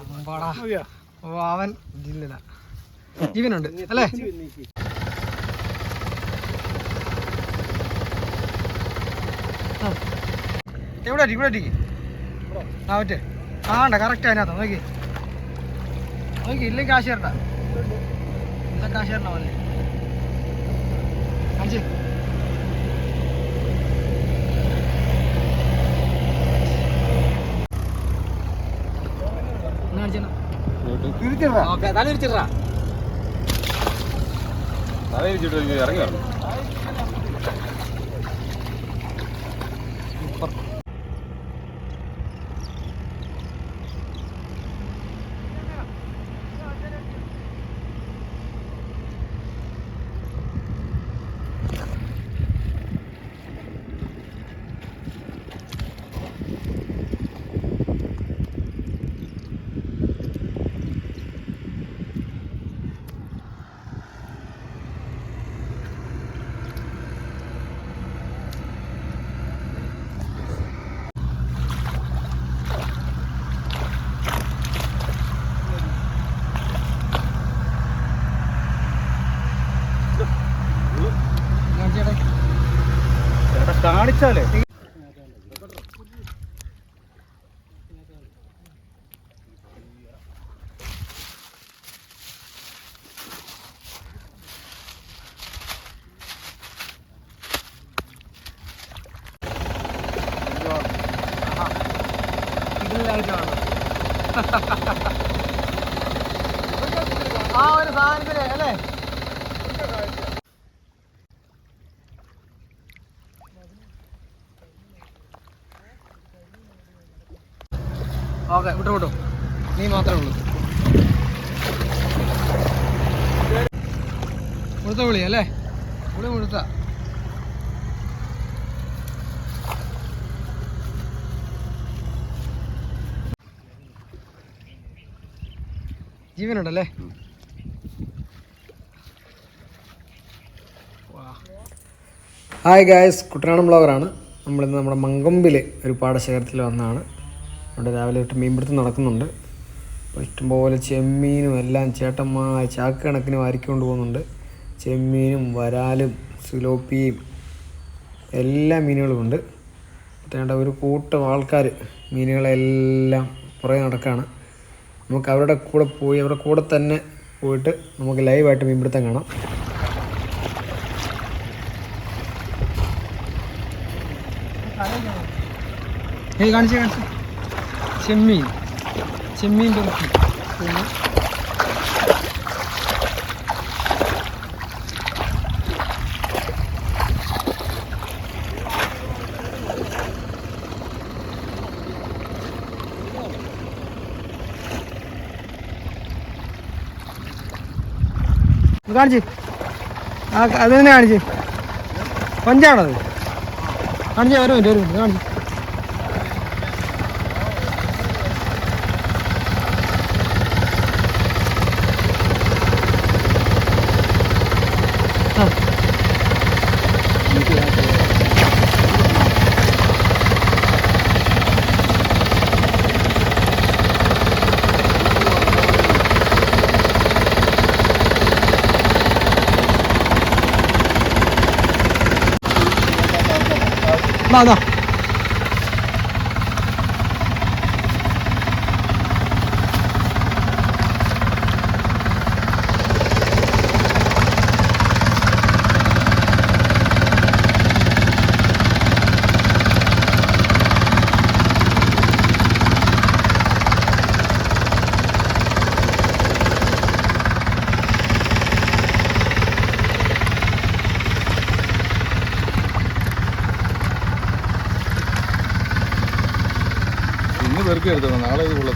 അമ്പാടാ വാവൻ ജില്ലട ജീവനുണ്ട് അല്ലേ? ഇവിടെ അടിക്ക് ആ പറ്റേ ആ ഉണ്ട് കറക്റ്റ് അതിനകത്ത്. നോക്കി. നോക്കി ഇല്ലെങ്കിൽ കാശ് തരണ്ട ഇല്ല കാശ് തരണ പോലെ. കാണിച്ചേ ഒന്ന് ഓക്കെ തല ഇറങ്ങി വരണം. കാണിച്ചാലേ ഇതിലായിട്ടാണ് ആ ഒരു സാധനത്തിന് അല്ലേ ഓക്കെ വിട്ടോ വിട്ടോ. നീ മാത്രമേ ഉള്ളൂ. മുഴുത്ത വിളി അല്ലേ? വിളി മുഴുത്ത ജീവനുണ്ടല്ലേ? ഹായ് ഗായ്സ് കുട്ടനാടൻ ബ്ലോഗറാണ് നമ്മളിന്ന് നമ്മുടെ മങ്കൊമ്പിലെ ഒരു പാടശേഖരത്തിൽ വന്നതാണ് അവിടെ രാവിലെ തൊട്ട് മീൻപിടുത്തം നടക്കുന്നുണ്ട്. അപ്പോൾ ഇഷ്ടംപോലെ ചെമ്മീനും എല്ലാം ചേട്ടന്മാർ ചാക്ക് കണക്കിന് വാരിക്കൊണ്ട് പോകുന്നുണ്ട്. ചെമ്മീനും വരാലും സിലോപ്പിയും എല്ലാ മീനുകളും ഉണ്ട്. വേണ്ട ഒരു കൂട്ടം ആൾക്കാർ മീനുകളെല്ലാം പുറകെ നടക്കുകയാണ് നമുക്ക് അവരുടെ കൂടെ പോയി അവരുടെ കൂടെ തന്നെ പോയിട്ട് നമുക്ക് ലൈവായിട്ട് മീൻപിടുത്തം കാണാം. കാണിച്ചേ കാണിച്ചേ. ചെമ്മീൻ ചെമ്മീൻ തുറക്കി പിന്നെ കാണിച്ച്. ആ അത് തന്നെ കാണിച്ച്. പഞ്ചാണത്. കാണിച്ച് ഒരു മിനിറ്റ് ഒരു മിനിറ്റ് കാണിച്ച്.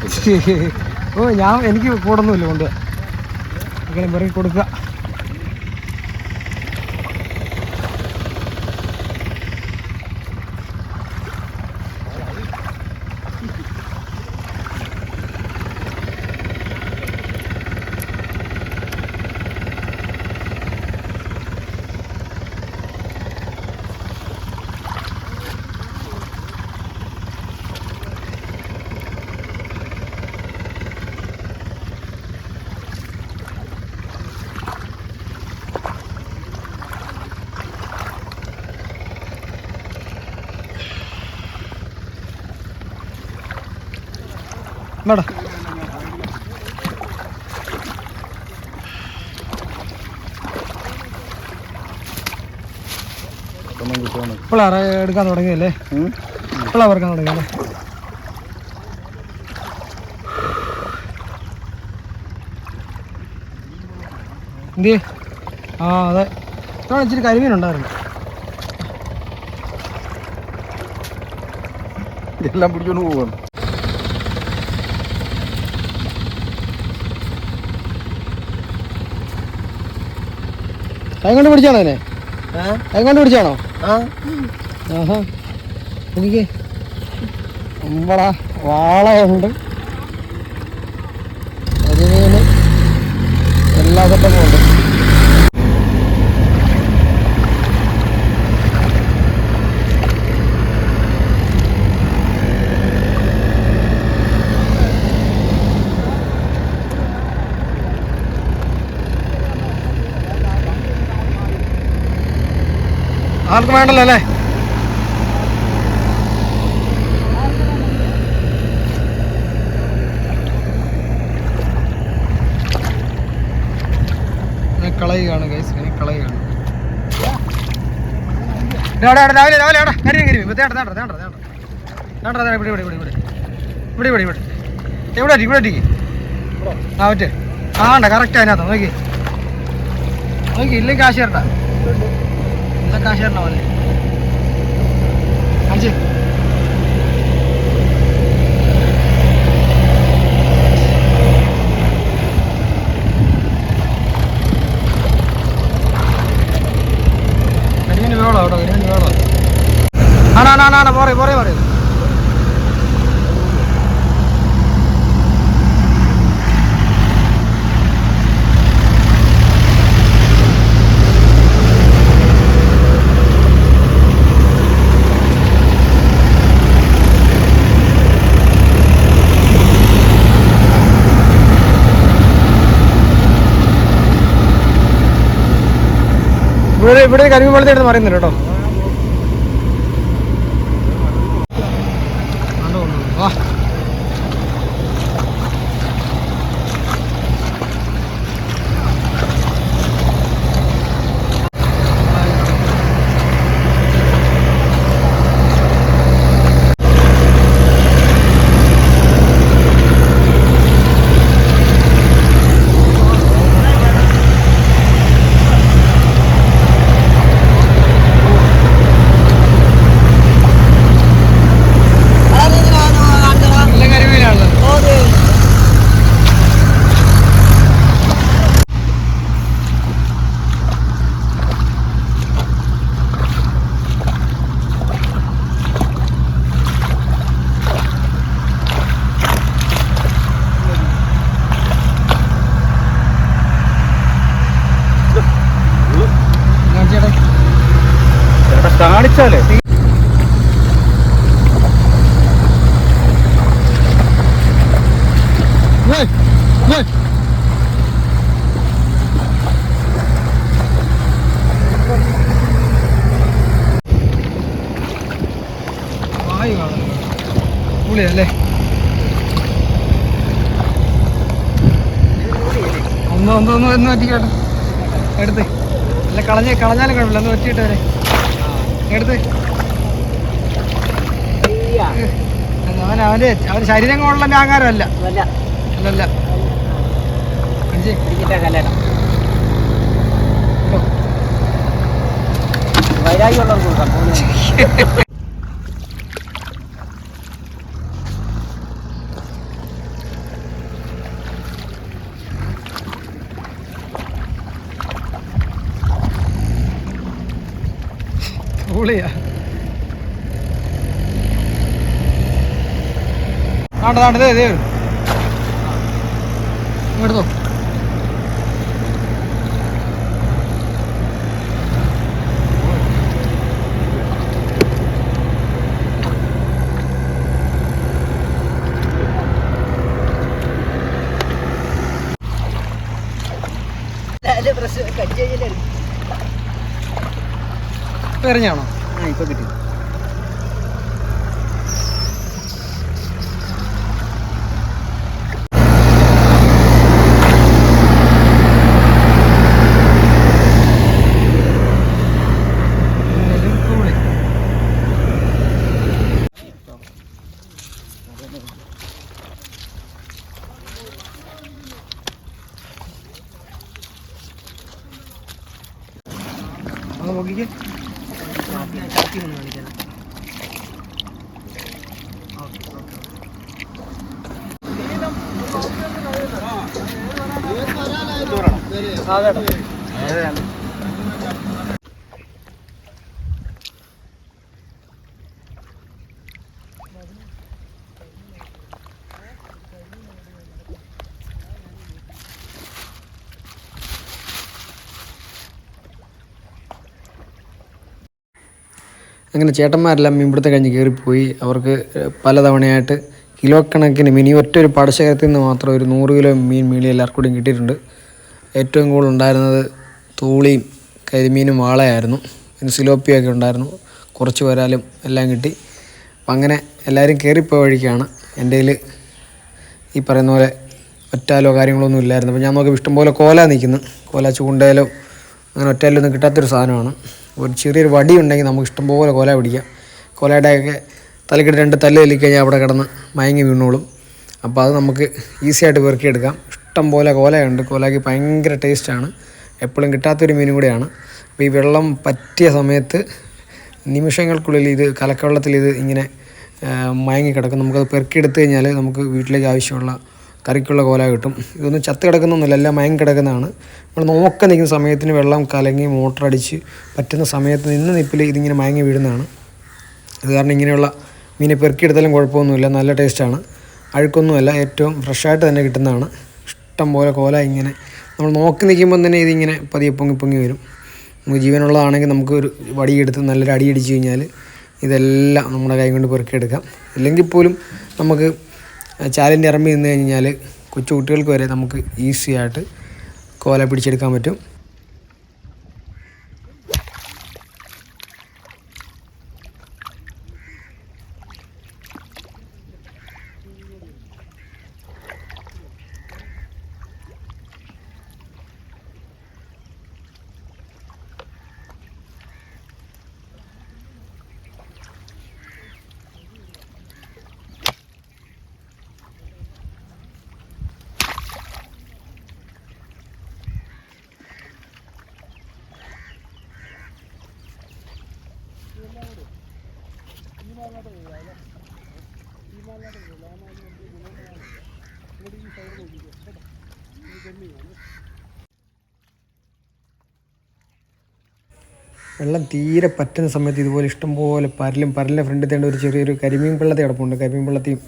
ഓ ഞാൻ എനിക്ക് കൂടൊന്നുമില്ല കൊണ്ട്. അങ്ങനെ പെറുക്കി കൊടുക്കുക. കിട്ടുമെന്ന് ഇപ്പോഴാണ് എടുക്കാൻ തുടങ്ങിയല്ലേ ഇപ്പോഴാണ് പറക്കാൻ തുടങ്ങിയല്ലേ എന്ത് ആ അതെ. ഇത്തവണ ഇച്ചിരി കരിമീനുണ്ടായിരുന്നു. എല്ലാം പിടിച്ചോണ്ട് പോവാണ്. കൊണ്ട് പിടിച്ചാണോ അതിനെ? എങ്ങോട്ട് പിടിച്ചാണോ ആഹാ. എനിക്ക് നമ്മളാ വാളയുണ്ട്. കരിമീന് എല്ലാ ഘട്ടങ്ങളുണ്ട് ഉണ്ട്. ആർക്കും വേണ്ടല്ലോ അല്ലേ? കരി എത്തിക്ക് ആ കറക്റ്റ് അതിനകത്ത്. നോക്കി. നോക്കി ഇല്ലെങ്കിൽ കാശ് തരണ്ട. കാശ് തരണ പോലെ കാണിച്ച് കരിമീന് വേണോ കേട്ടോ കരിമീന് വേണോ ആണോ ആണോ ആണോ പോറേ പോറേ പറയൂ ഇവിടെ ഇവിടെ കരിമീൻ വെള്ളത്തിൽ എടുത്ത് പറയുന്നുണ്ട് കേട്ടോ. ആണ്ടോ, കാണിച്ചാലേ? Vai, vai. വായു കാണുന്നു. പുളിയല്ലേ? ഒന്ന് ഒന്ന് ഒന്ന് ഒന്ന് പറ്റിക്കോട്ടെ എടുത്ത്. അല്ല കളഞ്ഞ കളഞ്ഞാലും കുഴപ്പമില്ല. ഒന്ന് പറ്റിയിട്ട് വരെ. എടുത്ത്. അവൻ അവന്റെ അവന്റെ ശരീരം കൊണ്ടുള്ള ആകാരമല്ല അല്ലല്ല. ഓ, പൊളിയാ താണ്ട താണ്ട ദേ ദേ. വരും. ആ എറിഞ്ഞാണോ ഇപ്പൊ കിട്ടി നോക്കിക്കേ ചാക്കി ഒന്ന് കാണിക്കാം അങ്ങനെ ചേട്ടന്മാരെല്ലാം മീൻപിടുത്തം കഴിഞ്ഞ് കയറിപ്പോയി. അവർക്ക് പലതവണയായിട്ട് കിലോ കണക്കിന് മീൻ ഈ ഒറ്റ ഒരു പാടശേഖരത്തിൽ നിന്ന് മാത്രം ഒരു നൂറ് കിലോ മീൻ മീളി എല്ലാവർക്കും കൂടിയും കിട്ടിയിട്ടുണ്ട്. ഏറ്റവും കൂടുതൽ ഉണ്ടായിരുന്നത് തൂളിയും കരിമീനും വാളയായിരുന്നു. പിന്നെ സിലോപ്പിയൊക്കെ ഉണ്ടായിരുന്നു. കുറച്ച് വരാലും എല്ലാം കിട്ടി. അപ്പം അങ്ങനെ എല്ലാവരും കയറിപ്പോയ വഴിക്കാണ് എന്റെ കയ്യിൽ ഈ പറയുന്ന പോലെ ഒറ്റാലോ കാര്യങ്ങളൊന്നും ഇല്ലായിരുന്നു. അപ്പോൾ ഞാൻ നോക്കിയപ്പോൾ ഇഷ്ടംപോലെ കോല നിൽക്കുന്നു. കോല ചൂണ്ടയിലോ അങ്ങനെ ഒറ്റയിലൊന്നും കിട്ടാത്തൊരു സാധനമാണ്. ഒരു ചെറിയൊരു വടി ഉണ്ടെങ്കിൽ നമുക്ക് ഇഷ്ടംപോലെ കൊല പിടിക്കാം. കൊലയുടെയൊക്കെ തലക്കിട്ട് രണ്ട് തല്ല് കഴിഞ്ഞാൽ അവിടെ കിടന്ന് മയങ്ങി വീണോളും. അപ്പോൾ അത് നമുക്ക് ഈസി ആയിട്ട് പെറുക്കിയെടുക്കാം. ഇഷ്ടംപോലെ കോലയുണ്ട്. കോലയ്ക്ക് ഭയങ്കര ടേസ്റ്റാണ് എപ്പോഴും കിട്ടാത്തൊരു മീനും കൂടെയാണ്. അപ്പോൾ ഈ വെള്ളം പറ്റിയ സമയത്ത് നിമിഷങ്ങൾക്കുള്ളിൽ ഇത് കലക്കവെള്ളത്തിൽ ഇത് ഇങ്ങനെ മയങ്ങി കിടക്കും. നമുക്കത് പെറുക്കിയെടുത്ത് കഴിഞ്ഞാൽ നമുക്ക് വീട്ടിലേക്ക് ആവശ്യമുള്ള കറിക്കുള്ള കോല കിട്ടും. ഇതൊന്നും ചത്ത് കിടക്കുന്നൊന്നുമില്ല എല്ലാം മയങ്ങി കിടക്കുന്നതാണ്. നമ്മൾ നോക്കി നിൽക്കുന്ന സമയത്തിന് വെള്ളം കലങ്ങി മോട്ടർ അടിച്ച് പറ്റുന്ന സമയത്ത് നിന്ന് നിപ്പിൽ ഇതിങ്ങനെ മയങ്ങി വീഴുന്നതാണ്. അത് കാരണം ഇങ്ങനെയുള്ള മീനെ പെറുക്കിയെടുത്താലും കുഴപ്പമൊന്നുമില്ല നല്ല ടേസ്റ്റാണ്. അഴുക്കൊന്നുമല്ല ഏറ്റവും ഫ്രഷായിട്ട് തന്നെ കിട്ടുന്നതാണ്. ഇഷ്ടം പോലെ കോല ഇങ്ങനെ. നമ്മൾ നോക്കി നിൽക്കുമ്പോൾ തന്നെ ഇതിങ്ങനെ പതിയെ പൊങ്ങി പൊങ്ങി വരും. നമുക്ക് ജീവനുള്ളതാണെങ്കിൽ നമുക്ക് ഒരു വടിയെടുത്ത് നല്ലൊരു അടിയടിച്ച് കഴിഞ്ഞാൽ ഇതെല്ലാം നമ്മുടെ കൈ കൊണ്ട് പെറുക്കിയെടുക്കാം. ഇല്ലെങ്കിൽ പോലും നമുക്ക് ചാലിന്റെ ഇറമ്പി നിന്ന് കഴിഞ്ഞാൽ കൊച്ചു കുട്ടികൾക്ക് വരെ നമുക്ക് ഈസി ആയിട്ട് കോല പിടിച്ചെടുക്കാൻ പറ്റും. വെള്ളം തീരെ പറ്റുന്ന സമയത്ത് ഇതുപോലെ ഇഷ്ടംപോലെ പരലും പരലിന്റെ ഫ്രണ്ടിൽ തേണ്ട ഒരു ചെറിയൊരു കരിമീൻ വെള്ളത്തിൽ കിടപ്പുണ്ട്. കരിമീൻ വെള്ളത്തെയും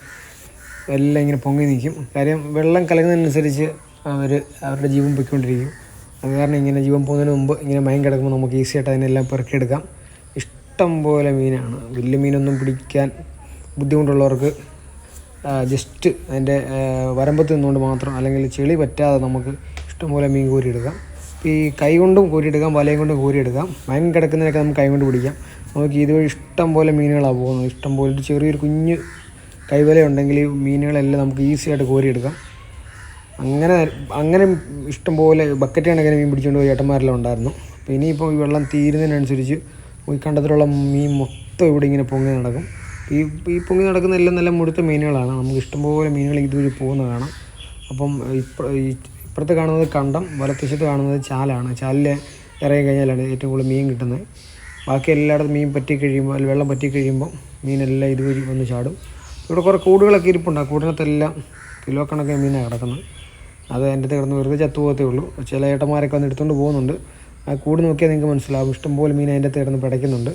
എല്ലാം ഇങ്ങനെ പൊങ്ങി നിൽക്കും. കാര്യം വെള്ളം കലങ്ങുന്നതിനനുസരിച്ച് അവർ അവരുടെ ജീവൻ പൊയ്ക്കൊണ്ടിരിക്കും. അത് കാരണം ഇങ്ങനെ ജീവൻ പോകുന്നതിന് മുമ്പ് ഇങ്ങനെ മയം കിടക്കുമ്പോൾ നമുക്ക് ഈസിയായിട്ട് അതിനെല്ലാം പെറുക്കിയെടുക്കാം. ഇഷ്ടം പോലെ മീനാണ്. വലിയ മീനൊന്നും പിടിക്കാൻ ബുദ്ധിമുട്ടുള്ളവർക്ക് ജസ്റ്റ് അതിന്റെ വരമ്പത്ത് നിന്നുകൊണ്ട് മാത്രം അല്ലെങ്കിൽ ചെളി പറ്റാതെ നമുക്ക് ഇഷ്ടംപോലെ മീൻ കോരിയെടുക്കാം. ഈ കൈ കൊണ്ടും കോരിയെടുക്കാം വലയും കൊണ്ടും കോരിയെടുക്കാം. മയം കിടക്കുന്നതിനൊക്കെ നമുക്ക് കൈ കൊണ്ട് പിടിക്കാം. നമുക്ക് ഇതുവഴി ഇഷ്ടം പോലെ മീനുകളാണ് പോകുന്നത്. ഇഷ്ടം പോലെ ഒരു ചെറിയൊരു കുഞ്ഞ് കൈവല ഉണ്ടെങ്കിൽ ഈ മീനുകളെല്ലാം നമുക്ക് ഈസി ആയിട്ട് കോരിയെടുക്കാം. അങ്ങനെ അങ്ങനെ ഇഷ്ടംപോലെ ബക്കറ്റ് കണക്കിന് മീൻ പിടിച്ചുകൊണ്ട് പോയി ഏട്ടന്മാരെല്ലാം ഉണ്ടായിരുന്നു. അപ്പോൾ ഇനിയിപ്പോൾ ഈ വെള്ളം തീരുന്നതിനനുസരിച്ച് ഈ കണ്ടത്തിലുള്ള മീൻ മൊത്തം ഇവിടെ ഇങ്ങനെ പൊങ്ങി നടക്കും. ഈ ഈ പൊങ്ങി നടക്കുന്ന എല്ലാം നല്ല മുഴുത്ത മീനുകളാണ്. നമുക്ക് ഇഷ്ടംപോലെ മീനുകൾ ഇതുവഴി പോകുന്ന കാണാം. അപ്പം ഇപ്പുറത്ത് കാണുന്നത് കണ്ടം വലത്തുവശത്ത് കാണുന്നത് ചാലാണ്. ചാലിൽ ഇറങ്ങി കഴിഞ്ഞാലാണ് ഏറ്റവും കൂടുതൽ മീൻ കിട്ടുന്നത്. ബാക്കി എല്ലായിടത്തും മീൻ പറ്റി കഴിയുമ്പോൾ അല്ല വെള്ളം പറ്റി കഴിയുമ്പോൾ മീനെല്ലാം ഇതുവഴി വന്ന് ചാടും. ഇവിടെ കുറേ കൂടുകളൊക്കെ ഇരിപ്പുണ്ട്. ആ കൂടിനകത്തെല്ലാം കിലോ കണക്കിന് മീനാണ് കിടക്കുന്നത്. അത് എന്റെ അടുത്ത് കിടന്ന് വെറുതെ ചത്തു പോകത്തേ ഉള്ളൂ. ചില ഏട്ടന്മാരൊക്കെ വന്ന് എടുത്തുകൊണ്ട് പോകുന്നുണ്ട്. ആ കൂട് നോക്കിയാൽ നിങ്ങൾക്ക് മനസ്സിലാവും. ഇഷ്ടംപോലെ മീൻ അതിന്റെ അകത്ത് കിടന്ന് പിടയ്ക്കുന്നുണ്ട്.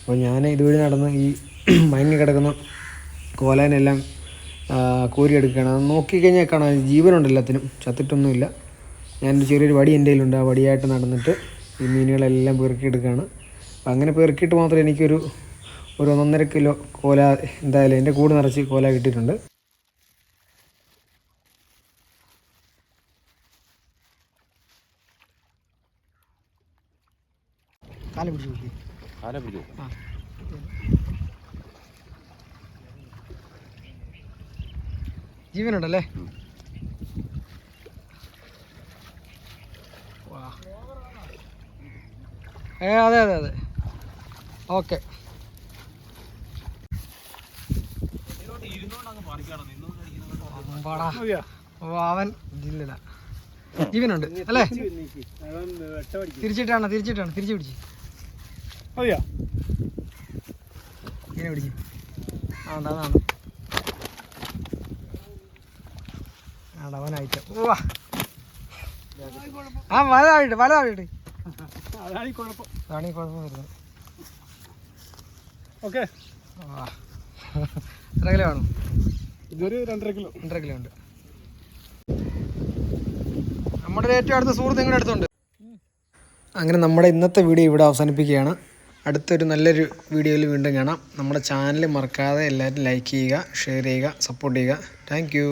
അപ്പോൾ ഞാൻ ഇതുവഴി നടന്ന് ഈ മയങ്ങി കിടക്കുന്ന കോലാനെല്ലാം കോരിയെടുക്കുകയാണ്. അത് നോക്കിക്കഴിഞ്ഞാൽ കാണാൻ ജീവനുണ്ട് എല്ലാത്തിനും. ചത്തിട്ടൊന്നുമില്ല. ഞാനൊരു ചെറിയൊരു വടി എന്റെ കയ്യിലുണ്ട്. ആ വടിയായിട്ട് നടന്നിട്ട് ഈ മീനുകളെല്ലാം പെറുക്കിയെടുക്കുകയാണ്. അപ്പം അങ്ങനെ പെറുക്കിയിട്ട് മാത്രമേ എനിക്കൊരു ഒരു ഒന്നൊന്നര കിലോ കോല എന്തായാലും എന്റെ കൂട് നിറച്ച് കോല കിട്ടിയിട്ടുണ്ട്. കാല പിടിച്ചു കാല പിടിച്ചു ആ. ജീവനുണ്ടല്ലേ? വാ. ഏ അതെ അതെ അതെ. ഓക്കെ. ഓ അവൻ ജില്ലട ജീവനുണ്ട് അല്ലേ? തിരിച്ചിട്ടാണ് തിരിച്ചിട്ടാണ് തിരിച്ചു പിടിച്ച്. അതെയാ ഇങ്ങനെ പിടിച്ചു. ആ ഉണ്ട്, അതാണ് ആടാ അവനായിട്ട് ഉവ്വ. ആ വലതാവിട്ട് വലതാവിട്ട് അതാണ് ഈ കുഴപ്പം അതാണ് ഈ കുഴപ്പം വരുന്നത്. ഓക്കെ. എത്ര കിലോ വേണം ഇതൊരു രണ്ടര കിലോ. രണ്ടര കിലോ ഉണ്ട്. നമ്മുടെ ഏറ്റവും അടുത്ത സുഹൃത്ത് നിങ്ങളുടെ അടുത്തുണ്ട്. അങ്ങനെ നമ്മുടെ ഇന്നത്തെ വീഡിയോ ഇവിടെ അവസാനിപ്പിക്കുകയാണ്. അടുത്തൊരു നല്ലൊരു വീഡിയോയിൽ വീണ്ടും കാണാം. നമ്മുടെ ചാനൽ മറക്കാതെ എല്ലാവരും ലൈക്ക് ചെയ്യുക ഷെയർ ചെയ്യുക സപ്പോർട്ട് ചെയ്യുക. താങ്ക്